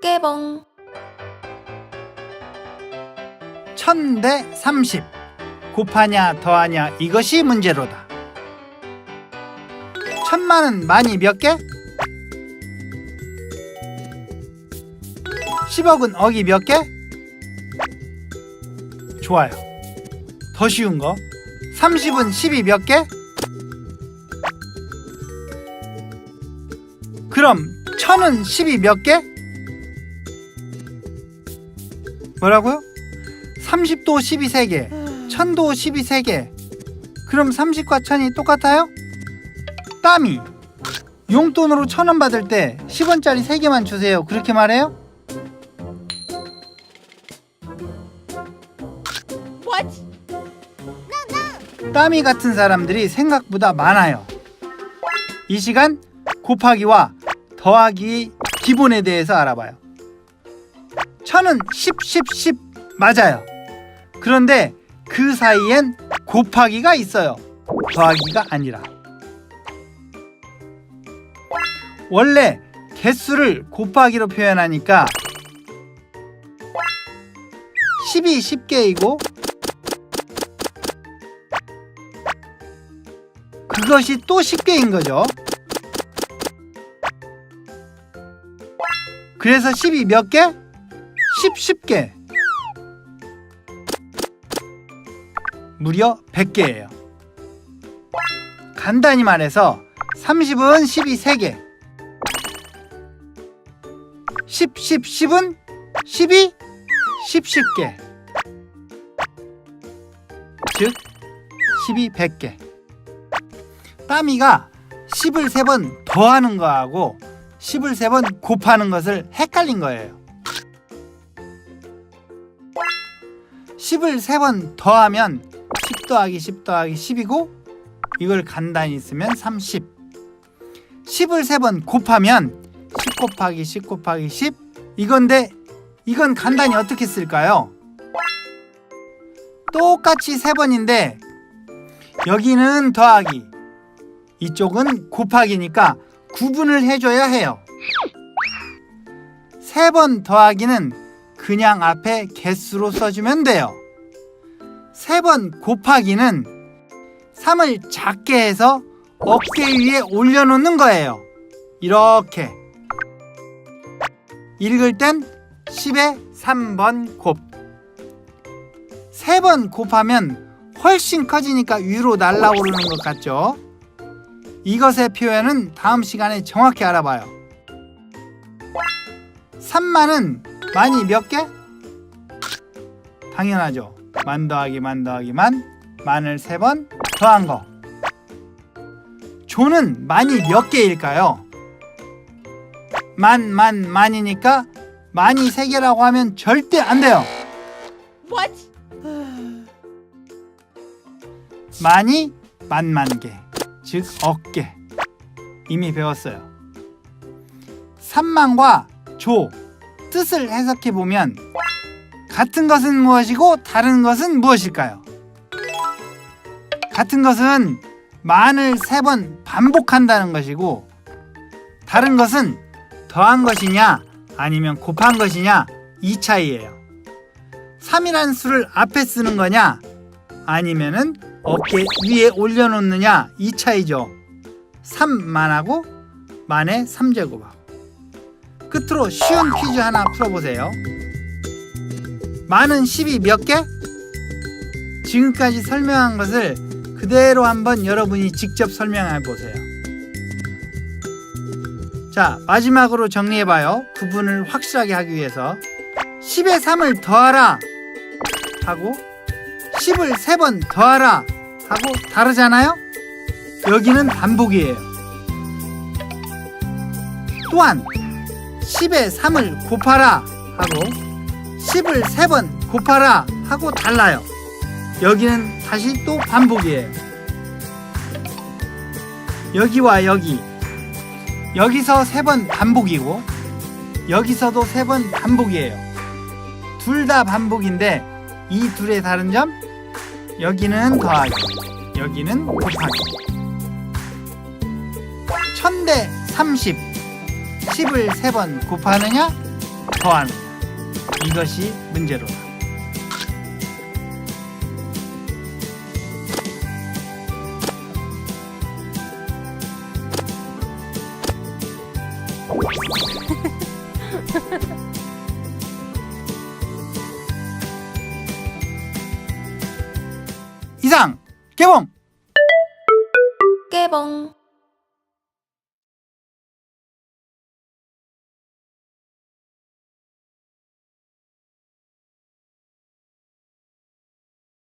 깨봉 1000대 30 곱하냐 더하냐 이것이 문제로다. 천만은 많이 몇 개? 10억은 억이 몇 개? 좋아요. 더 쉬운 거. 30은 10이 몇 개? 그럼 1000은 10이 몇 개? 뭐라고요? 30도 12 3개, 1000도 12 3개. 그럼 30과 1000이 똑같아요? 땀이 용돈으로 1000원 받을 때 10원짜리 3개만 주세요. 그렇게 말해요? 땀이 같은 사람들이 생각보다 많아요. 이 시간 곱하기와 더하기 기본에 대해서 알아봐요. 천은 10, 10, 10 맞아요. 그런데 그 사이엔 곱하기가 있어요. 더하기가 아니라. 원래 개수를 곱하기로 표현하니까 10이 10개이고 그것이 또 10개인 거죠. 그래서 10이 몇 개? 10, 10개. 무려 100개예요. 간단히 말해서 30은 10이 3개. 10, 10, 10은 12, 10, 10개. 즉, 12, 100개. 따미가 10을 3번 더하는 거하고 10을 3번 곱하는 것을 헷갈린 거예요. 10을 3번 더하면 10 더하기 10 더하기 10이고 이걸 간단히 쓰면 30. 10을 3번 곱하면 10 곱하기 10 곱하기 10 이건데 이건 간단히 어떻게 쓸까요? 똑같이 3번인데 여기는 더하기 이쪽은 곱하기니까 구분을 해줘야 해요. 세번 더하기는 그냥 앞에 개수로 써주면 돼요. 세 번 곱하기는 3을 작게 해서 어깨 위에 올려놓는 거예요. 이렇게. 읽을 땐 10에 3번 곱. 세 번 곱하면 훨씬 커지니까 위로 날아오르는 것 같죠? 이것의 표현은 다음 시간에 정확히 알아봐요. 3만은 만이 몇 개? 당연하죠. 만 더하기 만 더하기 만 만을 세 번 더한 거. 조는 만이 몇 개일까요? 만, 만, 만이니까 만이 세 개라고 하면 절대 안 돼요. 만이 만만 개, 즉 억개. 이미 배웠어요. 3만과 조 뜻을 해석해 보면 같은 것은 무엇이고 다른 것은 무엇일까요? 같은 것은 만을 세 번 반복한다는 것이고 다른 것은 더한 것이냐 아니면 곱한 것이냐 이 차이예요. 3이라는 수를 앞에 쓰는 거냐 아니면은 어깨 위에 올려놓느냐 이 차이죠. 3만하고 만의 3제곱하고 끝으로 쉬운 퀴즈 하나 풀어보세요. 만은 10이 몇 개? 지금까지 설명한 것을 그대로 한번 여러분이 직접 설명해 보세요. 자, 마지막으로 정리해 봐요. 구분을 확실하게 하기 위해서 10에 3을 더하라 하고 10을 3번 더하라 하고 다르잖아요? 여기는 반복이에요. 또한 10에 3을 곱하라 하고 10을 3번 곱하라 하고 달라요. 여기는 다시 또 반복이에요. 여기와 여기 여기서 3번 반복이고 여기서도 3번 반복이에요. 둘 다 반복인데 이 둘의 다른 점 여기는 더하기 여기는 곱하기 1000대 30 10을 3번 곱하느냐 더합니다. 이것이 문제로다. 이상 개봉. 깨봉